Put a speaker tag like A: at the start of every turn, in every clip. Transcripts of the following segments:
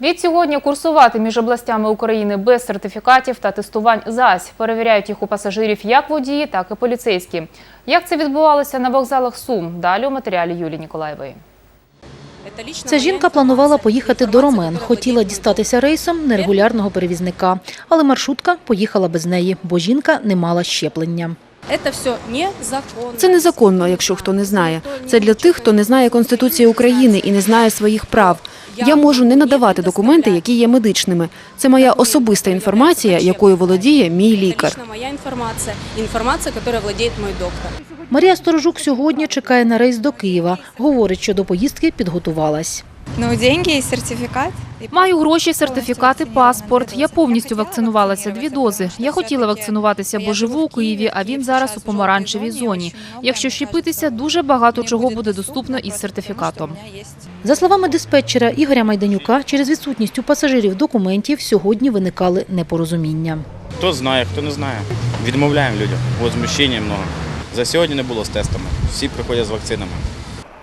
A: Від сьогодні курсувати між областями України без сертифікатів та тестувань ЗАЗь. Перевіряють їх у пасажирів як водії, так і поліцейські. Як це відбувалося на вокзалах Сум? Далі у матеріалі Юлії Ніколаєвої.
B: Ця жінка планувала поїхати до Ромен. Хотіла дістатися рейсом нерегулярного перевізника. Але маршрутка поїхала без неї, бо жінка не мала щеплення.
C: Це все незаконно.
D: Це незаконно, якщо хто не знає. Це для тих, хто не знає Конституції України і не знає своїх прав. Я можу не надавати документи, які є медичними. Це моя особиста інформація, якою володіє мій лікар.
C: моя інформація, інформація, якою володіє мій доктор.
B: Марія Сторожук сьогодні чекає на рейс до Києва. Говорить, що до поїздки підготувалась.
E: Ну, деньги і сертифікат.
F: Маю гроші, сертифікати, паспорт. Я повністю вакцинувалася дві дози. Я хотіла вакцинуватися, бо живу у Києві, а він зараз у помаранчевій зоні. Якщо щепитися, дуже багато чого буде доступно із сертифікатом.
B: За словами диспетчера Ігоря Майданюка, через відсутність у пасажирів документів сьогодні виникали непорозуміння.
G: Хто знає, хто не знає. Відмовляємо людям. Возмущення много. За сьогодні не було з тестами. Всі приходять з вакцинами.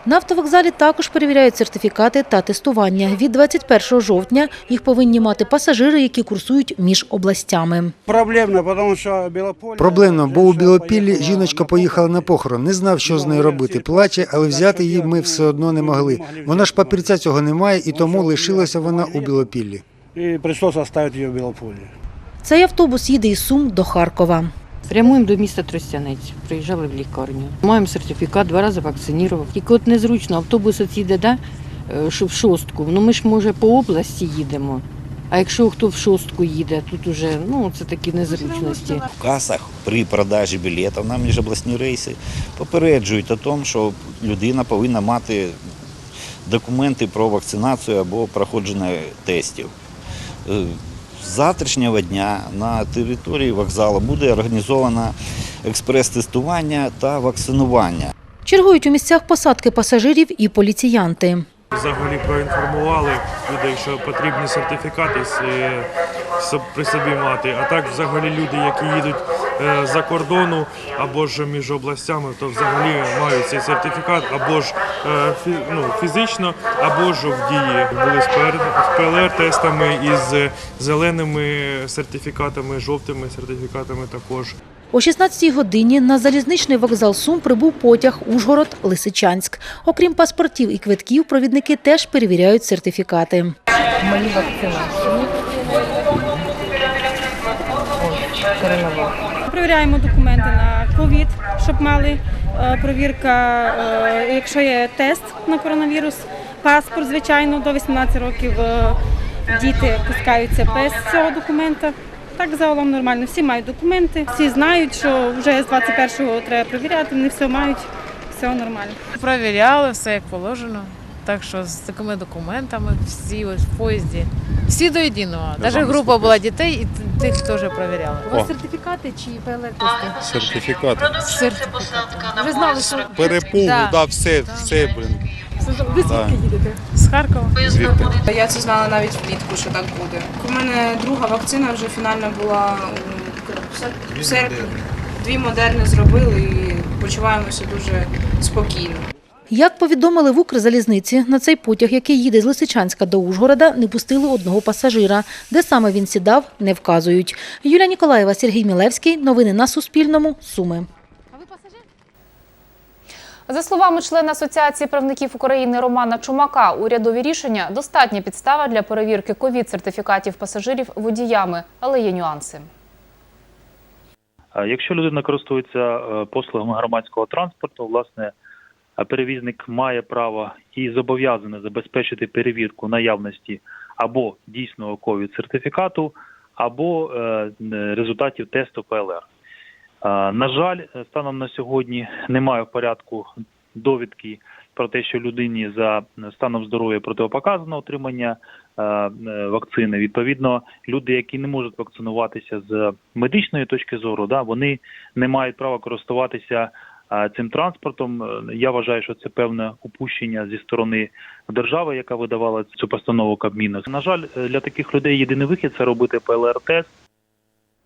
B: На автовокзалі також перевіряють сертифікати та тестування. Від 21 жовтня їх повинні мати пасажири, які курсують між областями.
H: Проблемно, тому що.
I: Проблемно, бо у Білопіллі жіночка поїхала на похорон, не знав, що з нею робити. Плаче, але взяти її ми все одно не могли. Вона ж папірця цього немає, і тому лишилася вона у Білопіллі.
H: І прийшлося оставити її в Білополі.
B: Цей автобус їде із Сум до Харкова.
J: Прямуємо до міста Тростянець. Приїжджали в лікарню. Маємо сертифікат, два рази вакцинував. Тільки от незручно, автобус от їде, да, е, в шостку. Ну ми ж може по області їдемо. А якщо хто в шостку їде, тут уже ну це такі незручності.
K: В касах при продажі білетів на міжобласні рейси попереджують о тому, що людина повинна мати документи про вакцинацію або проходження тестів. Е, З завтрашнього дня на території вокзалу буде організовано експрес-тестування та вакцинування.
B: Чергують у місцях посадки пасажирів і поліціянти.
L: Взагалі проінформували людей, що потрібні сертифікати с- при собі мати. А так, взагалі, люди, які їдуть е, за кордону або ж між областями, то взагалі мають цей сертифікат або ж е, ну, фізично, або ж в дії. Були з ПЛР-тестами із зеленими сертифікатами, жовтими сертифікатами також.
B: О 16-й годині на залізничний вокзал Сум прибув потяг Ужгород-Лисичанськ. Окрім паспортів і квитків, провідники теж перевіряють сертифікати.
J: Мої вакцинації.
E: Перевіряємо документи на ковід, щоб мали е, провірка, е, якщо є тест на коронавірус, паспорт, звичайно, до 18 років е, діти пускаються без цього документа. Так загалом нормально. Всі мають документи, всі знають, що вже з 21-го треба перевіряти, вони все мають, все нормально.
F: Провіряли все як положено. Так що з такими документами всі ось в поїзді. Всі до єдиного. Навіть група була дітей і тих теж перевіряли.
G: У вас
F: сертифікати чи ПЛР-тести?
G: Сертифікат.
F: Сертифікати. Ви знали, що
G: Перепугу,
F: Да.
G: да, все, все, блін.
F: ви звідки їдете? З Харкова.
G: Звідти.
E: Я це знала навіть влітку, що так буде. У мене друга вакцина вже фінальна була у серпні. Дві модерни зробили і почуваємося дуже спокійно.
B: Як повідомили в Укрзалізниці, на цей потяг, який їде з Лисичанська до Ужгорода, не пустили одного пасажира. Де саме він сідав, не вказують. Юлія Ніколаєва, Сергій Мілевський. Новини на Суспільному. Суми.
A: За словами члена Асоціації правників України Романа Чумака, урядові рішення достатня підстава для перевірки ковід-сертифікатів пасажирів водіями, але є нюанси.
L: Якщо людина користується е, послугами громадського транспорту, власне, перевізник має право і зобов'язаний забезпечити перевірку наявності або дійсного ковід сертифікату, або е, результатів тесту ПЛР. На жаль, станом на сьогодні немає в порядку довідки про те, що людині за станом здоров'я протипоказано отримання вакцини. Відповідно, люди, які не можуть вакцинуватися з медичної точки зору, да, вони не мають права користуватися цим транспортом. Е, Я вважаю, що це певне упущення зі сторони держави, яка видавала цю постанову Кабміну. На жаль, е, для таких людей єдиний вихід це робити ПЛР-тест.